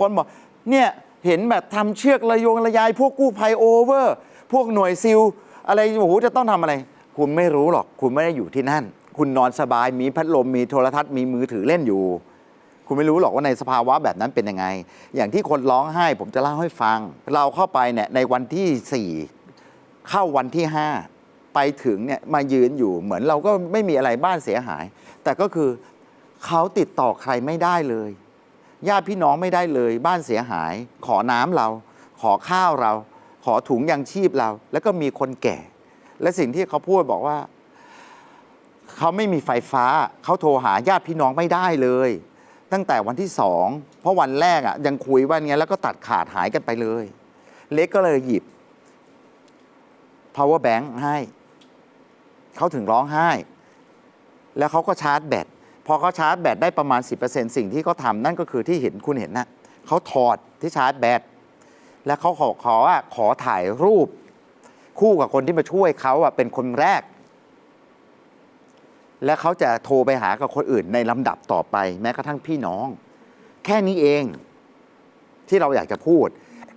คนบอกเนี่ยเห็นแบบทำเชือกระยงระยาย พวกกู้ภัยโอเวอร์ พวกหน่วยซิล อะไรโอ้โหจะต้องทำอะไร คุณไม่รู้หรอก คุณไม่ได้อยู่ที่นั่น คุณนอนสบายมีพัดลมมีโทรทัศน์มีมือถือเล่นอยู่ คุณไม่รู้หรอกว่าในสภาวะแบบนั้นเป็นยังไง อย่างที่คนร้องไห้ผมจะเล่าให้ฟัง เราเข้าไปเนี่ยในวันที่ 4 เข้าวันที่ 5 ไปถึงเนี่ยมายืนอยู่เหมือนเราก็ไม่มีอะไรบ้านเสียหาย แต่ก็คือเขาติดต่อใครไม่ได้เลย ญาติพี่น้องไม่ได้เลย บ้านเสียหาย ขอน้ำเรา ขอข้าวเรา ขอถุงยังชีพเรา แล้วก็มีคนแก่ และสิ่งที่เขาพูดบอกว่า เขาไม่มีไฟฟ้า เขาโทรหาญาติพี่น้องไม่ได้เลย ตั้งแต่วันที่สองเพราะวันแรกอะยังคุยว่าเงี้ยแล้วก็ตัดขาดหายกันไปเลย เล็กก็เลยหยิบ power bank ให้ เขาถึงร้องไห้ แล้วเขาก็ชาร์จแบต พอเขาชาร์จแบตได้ประมาณ 10%สิ่งที่เขาทำนั่นก็คือที่เห็นคุณเห็นนะเขาถอดที่ชาร์จแบตแล้วเขาขอขอว่าขอถ่ายรูป คู่กับคนที่มาช่วยเขาอะเป็นคนแรก และเขาจะโทรไปหากับคนอื่นในลำดับต่อไป แม้กระทั่งพี่น้อง แค่นี้เองที่เราอยากจะพูด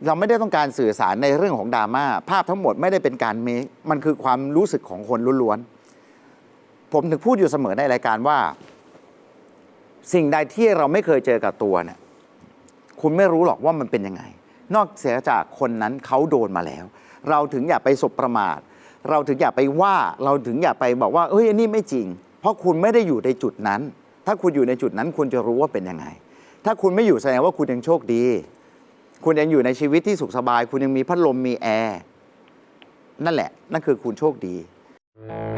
เราไม่ได้ต้องการสื่อสารในเรื่องของดราม่าภาพทั้งหมดไม่ได้เป็นการเมคมันคือความรู้สึกของคนล้วนๆผมถึงพูดอยู่เสมอในรายการว่า สิ่งใดที่เราไม่เคยเจอกับตัวเนี่ยคุณไม่รู้หรอกว่ามันเป็นยังไง นอกเสียจากคนนั้นเขาโดนมาแล้ว เราถึงอย่าไปสบประมาท เราถึงอย่าไปว่า เราถึงอย่าไปบอกว่าเอ้ยอันนี้ไม่จริง เพราะคุณไม่ได้อยู่ในจุดนั้น ถ้าคุณอยู่ในจุดนั้น คุณจะรู้ว่าเป็นยังไง ถ้าคุณไม่อยู่แสดงว่าคุณยังโชคดี คุณยังอยู่ในชีวิตที่สุขสบาย คุณยังมีพัดลมมีแอร์นั่นแหละ นั่นคือคุณโชคดี「